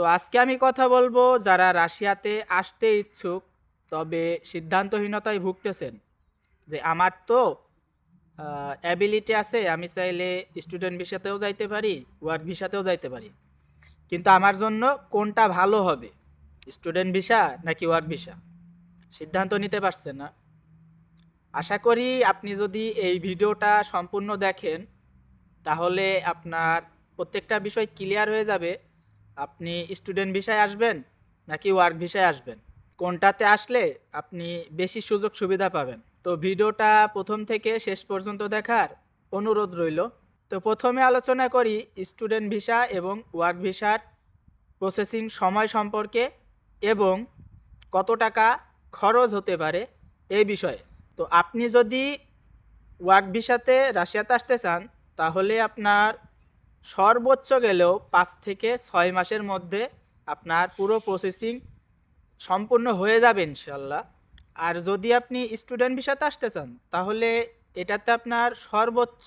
তো আজকে আমি কথা বলব যারা রাশিয়াতে আসতে ইচ্ছুক, তবে সিদ্ধান্তহীনতায় ভুগতেছেন যে আমার তো অ্যাবিলিটি আছে, আমি চাইলে স্টুডেন্ট ভিসাতেও যাইতে পারি ওয়ার্ক ভিসাতেও যাইতে পারি। কিন্তু আমার জন্য কোনটা ভালো হবে? স্টুডেন্ট ভিসা নাকি ওয়ার্ক ভিসা সিদ্ধান্ত নিতে পারছেন না। আশা করি আপনি যদি এই ভিডিওটা সম্পূর্ণ দেখেন, তাহলে আপনার প্রত্যেকটা বিষয় ক্লিয়ার হয়ে যাবে। আপনি স্টুডেন্ট ভিসায় আসবেন নাকি ওয়ার্ক ভিসায় আসবেন? কোনটাতে আসলে আপনি বেশি সুযোগ সুবিধা পাবেন? তো ভিডিওটা প্রথম থেকে শেষ পর্যন্ত দেখার অনুরোধ রইল। তো প্রথমে আলোচনা করি স্টুডেন্ট ভিসা এবং ওয়ার্ক ভিসার প্রসেসিং সময় সম্পর্কে এবং কত টাকা খরচ হতে পারে এই বিষয়ে। তো আপনি যদি ওয়ার্ক ভিসাতে রাশিয়াতে আসতে চান, তাহলে আপনার সর্বোচ্চ গেলেও পাঁচ থেকে ছয় মাসের মধ্যে আপনার পুরো প্রসেসিং সম্পূর্ণ হয়ে যাবে ইনশাল্লাহ আর যদি আপনি স্টুডেন্ট ভিসাতে আসতে চান, তাহলে এটাতে আপনার সর্বোচ্চ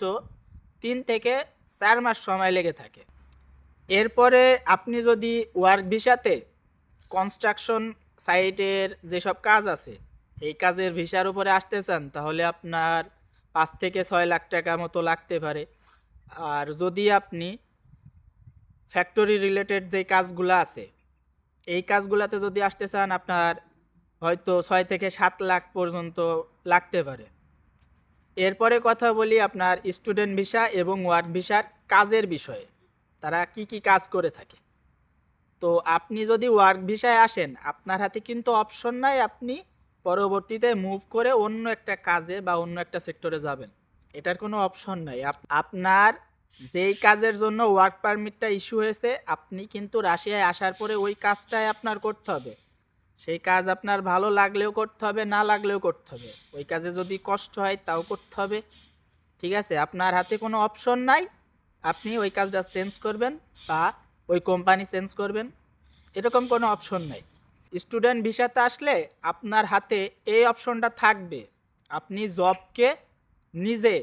তিন থেকে চার মাস সময় লেগে থাকে। এরপরে আপনি যদি ওয়ার্ক ভিসাতে কনস্ট্রাকশন সাইটের যেসব কাজ আছে, এই কাজের ভিসার উপরে আসতে চান, তাহলে আপনার পাঁচ থেকে ছয় লাখ টাকা মতো লাগতে পারে। আর যদি আপনি ফ্যাক্টরি রিলেটেড যে কাজগুলো আছে, এই কাজগুলোতে যদি আসতে চান, আপনার হয়তো ছয় থেকে সাত লাখ পর্যন্ত লাগতে পারে। এরপরে কথা বলি আপনার স্টুডেন্ট ভিসা এবং ওয়ার্ক ভিসার কাজের বিষয়ে। তারা কি কি কাজ করে থাকে? তো আপনি যদি ওয়ার্ক ভিসায় আসেন, আপনার হাতে কিন্তু অপশন নাই আপনি পরবর্তীতে মুভ করে অন্য একটা কাজে বা অন্য একটা সেক্টরে যাবেন। এটার কোনো অপশন নাই। আপ- আপনার যেই কাজের জন্য ওয়ার্ক পারমিটটা ইস্যু হয়েছে, আপনি কিন্তু রাশিয়ায় আসার পরে ওই কাজটাই আপনার করতে হবে। সেই কাজ আপনার ভালো লাগলেও করতে হবে, না লাগলেও করতে হবে। ওই কাজে যদি কষ্ট হয়, তাও করতে হবে। ঠিক আছে? আপনার হাতে কোনো অপশন নাই। আপনি ওই কাজটা চেঞ্জ করবেন বা ওই কোম্পানি চেঞ্জ করবেন। এরকম কোনো অপশন নাই। স্টুডেন্ট ভিসাতে আসলে আপনার হাতে এই অপশনটা থাকবে। আপনি জবকে নিজে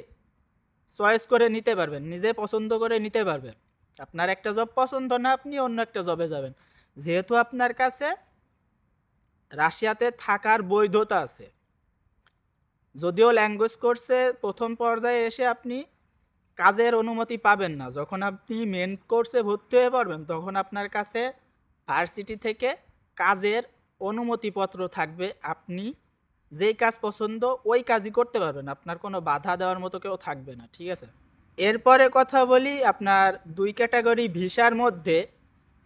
চয়েস করে নিতে পারবেন, নিজে পছন্দ করে নিতে পারবেন। আপনার একটা জব পছন্দ না, আপনি অন্য একটা জবে যাবেন। যেহেতু আপনার কাছে রাশিয়াতে থাকার বৈধতা আছে। যদিও ল্যাঙ্গুয়েজ কোর্সে প্রথম পর্যায়ে এসে আপনি কাজের অনুমতি পাবেন না। যখন আপনি মেন কোর্সে ভর্তি হয়ে পড়বেন, তখন আপনার কাছে ভার্সিটি থেকে কাজের অনুমতিপত্র থাকবে। আপনি যেই কাজ পছন্দ, ওই কাজই করতে পারবেন। আপনার কোনো বাধা দেওয়ার মতো কেউ থাকবে না, ঠিক আছে? এরপরে কথা বলি আপনার দুই ক্যাটাগরি ভিসার মধ্যে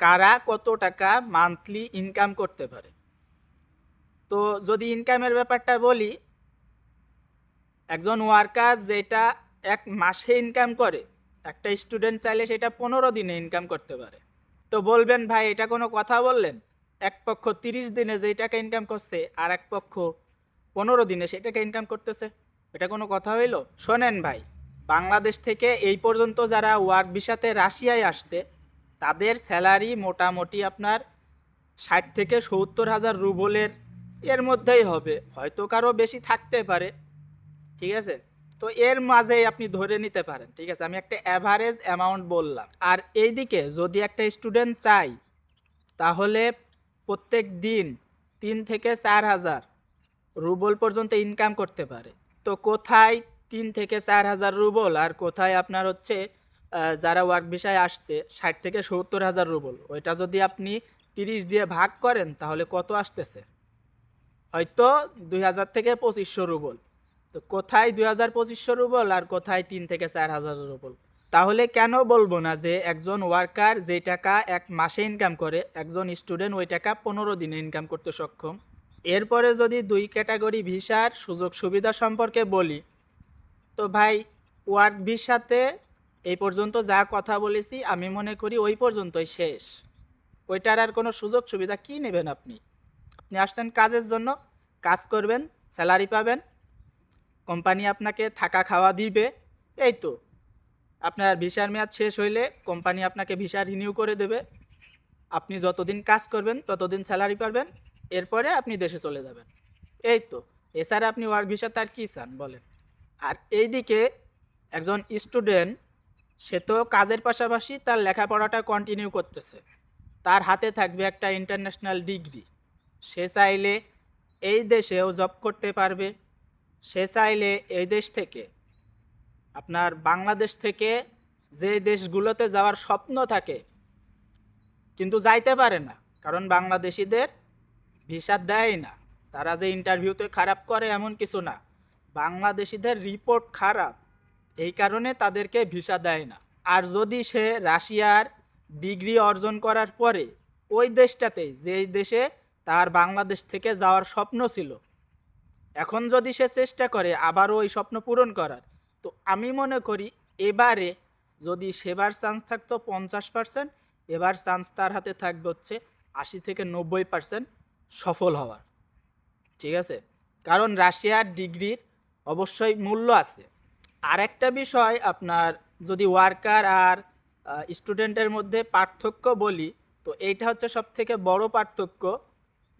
কারা কত টাকা মান্থলি ইনকাম করতে পারে। তো যদি ইনকামের ব্যাপারটা বলি, একজন ওয়ার্কার যেটা এক মাসে ইনকাম করে, একটা স্টুডেন্ট চাইলে সেটা পনেরো দিনে ইনকাম করতে পারে। তো বলবেন, ভাই, এটা কোনো কথা বললেন? এক পক্ষ তিরিশ দিনে যেই টাকা ইনকাম করছে, আর এক পক্ষ পনেরো দিনে সেই টাকা ইনকাম করতেছে। এটা কোনো কথা হইল? শোনেন ভাই, বাংলাদেশ থেকে এই পর্যন্ত যারা ওয়ার্ক ভিসাতে রাশিয়ায় আসছে, তাদের স্যালারি মোটামুটি আপনার ষাট থেকে সত্তর হাজার রুবলের এর মধ্যেই হবে। হয়তো কারও বেশি থাকতে পারে, ঠিক আছে? তো এর মাঝেই আপনি ধরে নিতে পারেন, ঠিক আছে? আমি একটা অ্যাভারেজ অ্যামাউন্ট বললাম। আর এইদিকে যদি একটা স্টুডেন্ট চাই, তাহলে প্রত্যেক দিন তিন থেকে চার হাজার রুবল পর্যন্ত ইনকাম করতে পারে। তো কোথায় তিন থেকে চার হাজার রুবল আর কোথায় আপনার হচ্ছে যারা ওয়ার্ক বিষয়ে আসছে, ষাট থেকে সত্তর হাজার রুবল। ওইটা যদি আপনি তিরিশ দিয়ে ভাগ করেন, তাহলে কত আসতেছে? হয়তো দুই হাজার থেকে পঁচিশশো রুবল। তো কোথায় দুই হাজার পঁচিশশো রুবল আর কোথায় তিন থেকে চার হাজার রুবল? তাহলে কেন বলব না যে একজন ওয়ার্কার যে টাকা এক মাসে ইনকাম করে, একজন স্টুডেন্ট ওই টাকা পনেরো দিনে ইনকাম করতে সক্ষম? এরপরে যদি দুই ক্যাটাগরি ভিসার সুযোগ সুবিধা সম্পর্কে বলি, তো ভাই, ওয়ার্ক ভিসাতে এই পর্যন্ত যা কথা বলেছি, আমি মনে করি ওই পর্যন্তই শেষ। ওইটার আর কোনো সুযোগ সুবিধা কী নেবেন আপনি? আপনি আসছেন কাজের জন্য, কাজ করবেন, স্যালারি পাবেন, কোম্পানি আপনাকে থাকা খাওয়া দিবে, এই তো। আপনার ভিসার মেয়াদ শেষ হইলে কোম্পানি আপনাকে ভিসা রিনিউ করে দেবে। আপনি যতদিন কাজ করবেন, ততদিন স্যালারি পাবেন এরপরে আপনি দেশে চলে যাবেন। এই তো এছাড়া আপনি ওয়ার্ক ভিসা তার কী চান, বলেন। আর এইদিকে একজন স্টুডেন্ট সে তো কাজের পাশাপাশি তার লেখাপড়াটা কন্টিনিউ করতেছে। তার হাতে থাকবে একটা ইন্টারন্যাশনাল ডিগ্রি সে চাইলে এই দেশেও জব করতে পারবে। সে চাইলে এই দেশ থেকে, আপনার বাংলাদেশ থেকে যে দেশগুলোতে যাওয়ার স্বপ্ন থাকে, কিন্তু যাইতে পারে না। কারণ বাংলাদেশিদের ভিসা দেয় না। তারা যে ইন্টারভিউতে খারাপ করে এমন কিছু না। বাংলাদেশিদের রিপোর্ট খারাপ। এই কারণে তাদেরকে ভিসা দেয় না। আর যদি সে রাশিয়ার ডিগ্রি অর্জন করার পরে ওই দেশটাতে, যেই দেশে তার বাংলাদেশ থেকে যাওয়ার স্বপ্ন ছিল, এখন যদি সে চেষ্টা করে আবারও ওই স্বপ্ন পূরণ করার, তো আমি মনে করি এবারে যদি সেবার চান্স থাকতো পঞ্চাশ পার্সেন্ট, এবার চান্স তার হাতে থাকবে হচ্ছে আশি থেকে নব্বই পার্সেন্ট। সফল হওয়ার। ঠিক আছে? কারণ রাশিয়ার ডিগ্রির অবশ্যই মূল্য আছে। আর একটা বিষয় আপনার যদি ওয়ার্কার আর স্টুডেন্টের মধ্যে পার্থক্য বলি, তো এইটা হচ্ছে সব থেকে বড় পার্থক্য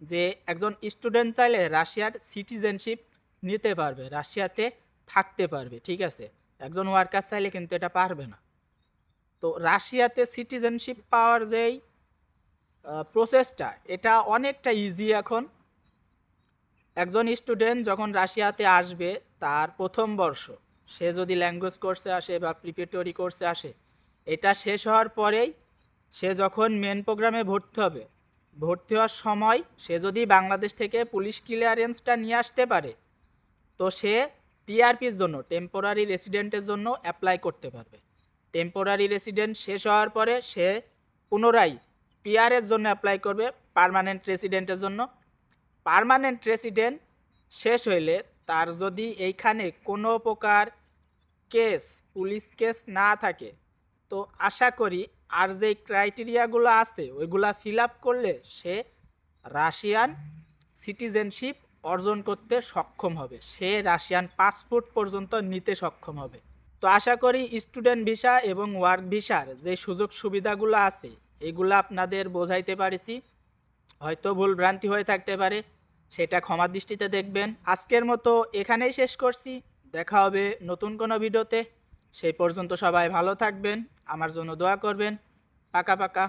যে একজন স্টুডেন্ট চাইলে রাশিয়ার সিটিজেনশিপ নিতে পারবে, রাশিয়াতে থাকতে পারবে, ঠিক আছে? একজন ওয়ার্কার চাইলে কিন্তু এটা পারবে না। তো রাশিয়াতে সিটিজেনশিপ পাওয়ার যেই প্রসেসটা এটা অনেকটা ইজি এখন। একজন স্টুডেন্ট যখন রাশিয়াতে আসবে, তার প্রথম বর্ষ, সে যদি ল্যাঙ্গুয়েজ কোর্সে আসে বা প্রিপারেটরি কোর্সে আসে, এটা শেষ হওয়ার পরেই সে যখন মেন প্রোগ্রামে ভর্তি হবে, ভর্তি হওয়ার সময় সে যদি বাংলাদেশ থেকে পুলিশ ক্লিয়ারেন্সটা নিয়ে আসতে পারে, তো সে টিআরপির জন্য টেম্পোরারি রেসিডেন্টের জন্য অ্যাপ্লাই করতে পারবে। টেম্পোরারি রেসিডেন্ট শেষ হওয়ার পরে সে পুনরায় পিআরের জন্য অ্যাপ্লাই করবে পার্মানেন্ট রেসিডেন্টের জন্য। পার্মানেন্ট রেসিডেন্ট শেষ হইলে তার যদি এইখানে কোনো প্রকার কেস পুলিশ কেস না থাকে, তো আশা করি আর যে ক্রাইটেরিয়াগুলো আছে, ওইগুলা ফিল আপ করলে সে রাশিয়ান সিটিজেনশিপ অর্জন করতে সক্ষম হবে। সে রাশিয়ান পাসপোর্ট পর্যন্ত নিতে সক্ষম হবে। তো আশা করি স্টুডেন্ট ভিসা এবং ওয়ার্ক ভিসার যে সুযোগ সুবিধাগুলো আছে এগুলো আপনাদের বোঝাইতে পারেছি। হয়তো ভুল ভ্রান্তি হয়ে থাকতে পারে, সেটা ক্ষমা দৃষ্টিতে দেখবেন। আজকের মতো এখানেই শেষ করছি। দেখা হবে নতুন কোনো ভিডিওতে। সেই পর্যন্ত সবাই ভালো থাকবেন, আমার জন্য দোয়া করবেন। পাকা পাকা।